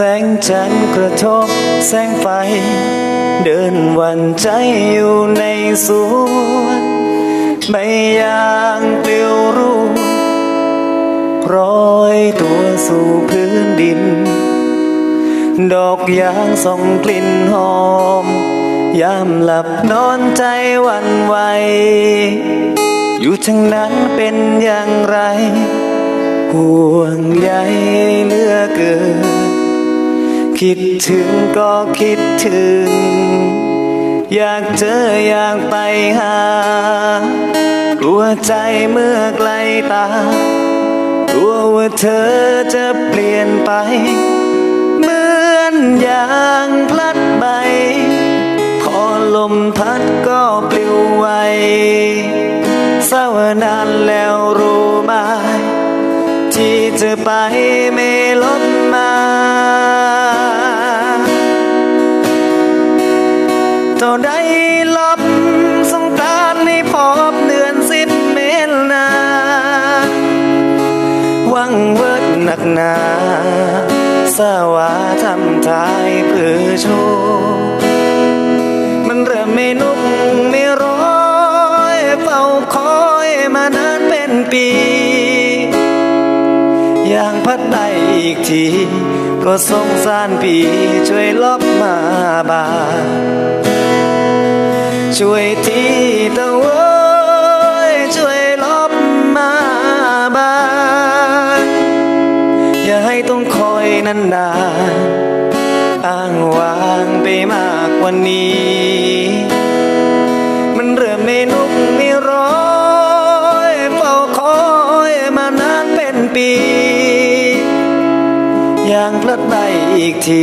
แสงจันทร์กระทบแสงไฟ เดินวันใจอยู่ในสวนใบยางเปลิวร่วงโรยตัวสู่พื้นดิน ดอกยางส่งกลิ่นหอม ยามหลับนอนใจวันไหว อยู่ทางนั้นเป็นอย่างไร ห่วงใยเหลือเกิน คิดถึงก็คิดถึง อยากเจออยากไปหากลัวใจเมื่อไกลตากลัวว่าเธอจะเปลี่ยนไป เหมือนอย่างพลัดใบ พอลมพัดก็ปลิวไวเศร้านานแล้วรู้ไหมที่จะไปไม่ลบมา ต่อได้ลบสงกรานต์ให้พบเดือนสิบเมษนาหวังเวิดหนักหนาสาวาทำทายเพื่อโชว์มันเริ่มไม่นุกไม่ร้อยเฝ้าคอยมานานเป็นปี อย่างพัดได้อีกที ก็สงสารพี่ช่วยลบมาบางช่วยทีเตะว้ยช่วยลบมาบางอย่าให้ต้องคอยนานๆอ้างวางไปมากกว่านี้ มันเริ่มไม่นุกไม่ร้อยเฝ้าคอยมานานเป็นปีางพลัดไปอีกที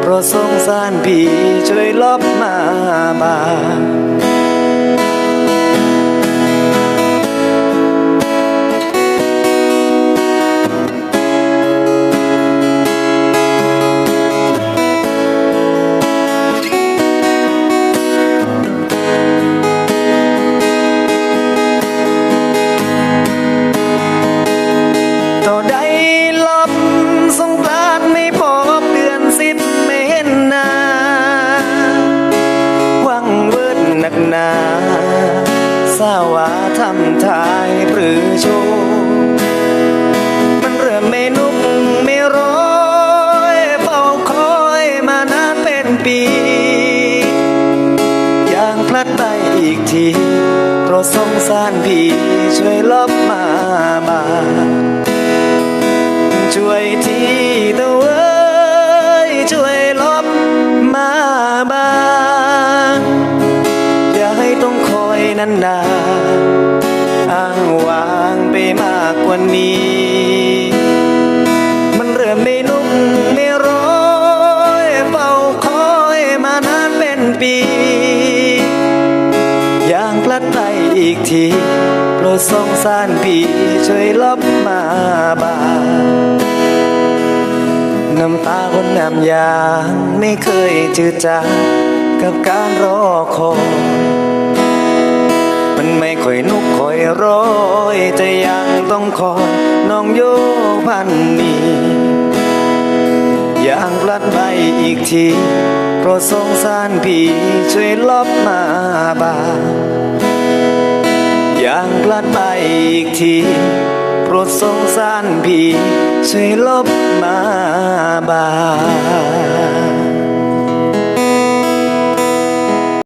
เพราะสงสารพี่ช่วยลบมาบา นักหนา สาวาทำทายปรือโชว์มันเริ่มไม่นุกไม่ร้อยเฝ้าคอยมานานเป็นปีอย่างพลัดไปอีกทีเพราะสงสารพี่ช่วยลบมาบาช่วยที คอยนานๆอ้างวางไปมากกว่านี้ มันเริ่มไม่นุ่มไม่ร้อยเฝ้าคอยมานานเป็นปี อย่างพลัดไปอีกทีโปรดสงสารพี่ช่วยลบมาบาน้ำตาคนงามยางไม่เคยจืดจางกับการรอคอย มันไม่ค่อยนุกค่อยร้อยแต่ยังต้องคอยน้องโยพันนีอย่างพลัดไปอีกทีโปรดสงสารพี่ช่วยลบมาบางอย่างพลัดไปอีกทีโปรดสงสารพี่ช่วยลบมาบาง